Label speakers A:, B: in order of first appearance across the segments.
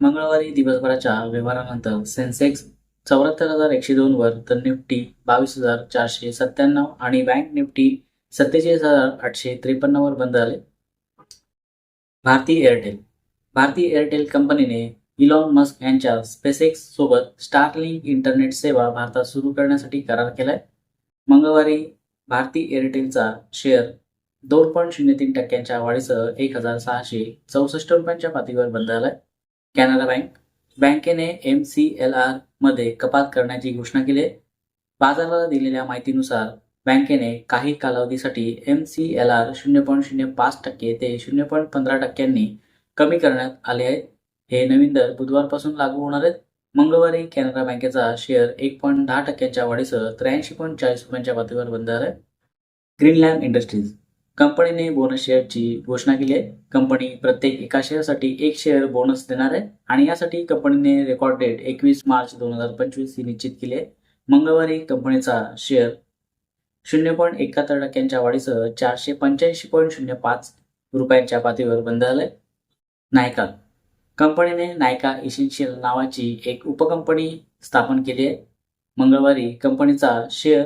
A: मंगळवारी दिवसभराच्या व्यवहारानंतर सेन्सेक्स चौऱ्याहत्तर हजार एकशे दोन वर तर निफ्टी बावीस हजार चारशे सत्त्याण्णव आणि बँक निफ्टी सत्तेचाळीस हजार आठशे त्रेपन्न वर बंद झाले. भारती एअरटेल भारती एअरटेल कंपनीने इलॉन मस्क यांच्या स्पेसेक्स सोबत स्टारलिंक इंटरनेट सेवा भारतात सुरू करण्यासाठी करार केलाय. मंगळवारी भारती एअरटेलचा शेअर दोन पॉईंट शून्य तीन टक्क्यांच्या वाढीसह एक हजार सहाशे चौसष्ट रुपयांच्या पातळीवर बंद झालाय. कॅनरा बँक बँकेने एम सी एल आरमध्ये कपात करण्याची घोषणा केली आहे. बाजाराला दिलेल्या माहितीनुसार बँकेने काही कालावधीसाठी एम सी एल आर शून्य पॉईंट शून्य पाच टक्के ते शून्य पॉईंट पंधरा टक्क्यांनी कमी करण्यात आले आहे हे नवीन दर बुधवारपासून लागू होणार आहेत. मंगळवारी कॅनरा बँकेचा शेअर एक पॉईंट दहा टक्क्यांच्या वाढीसह त्र्याऐंशी पॉईंट चाळीस रुपयांच्या पातळीवर बंद झाला आहे ग्रीनलँड इंडस्ट्रीज कंपनीने बोनस शेअरची घोषणा केली आहे. कंपनी प्रत्येक एका शेअरसाठी एक शेअर बोनस देणार आहे आणि यासाठी कंपनीने रेकॉर्ड डेट एकवीस मार्च दोन हजार पंचवीस ही निश्चित केली आहे. मंगळवारी कंपनीचा शेअर शून्य पॉईंट एकाहत्तर टक्क्यांच्या वाढीसह चारशे पंच्याऐंशी पॉईंट शून्य पाच रुपयांच्या पातळीवर बंद झालाय. नायका कंपनीने नायका इसेन्शियल नावाची एक उपकंपनी स्थापन केली आहे. मंगळवारी कंपनीचा शेअर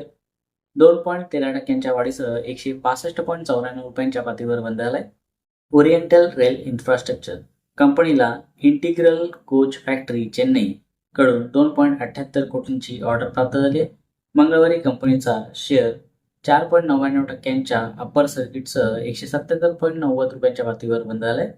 A: दोन पॉईंट तेरा टक्क्यांच्या वाढीसह एकशे पासष्ट पॉईंट चौऱ्याण्णव रुपयांच्या पातळीवर बंद झालाय ओरिएंटल रेल इन्फ्रास्ट्रक्चर कंपनीला इंटिग्रल कोच फॅक्टरी चेन्नई कडून दोन पॉईंट अठ्ठ्याहत्तर कोटींची ऑर्डर प्राप्त झाली आहे. मंगळवारी कंपनीचा शेअर चार पॉईंट नव्याण्णव टक्क्यांच्या अप्पर सर्किटसह एकशे सत्याहत्तर पॉईंट नव्वद रुपयांच्या पातळीवर बंद झालाय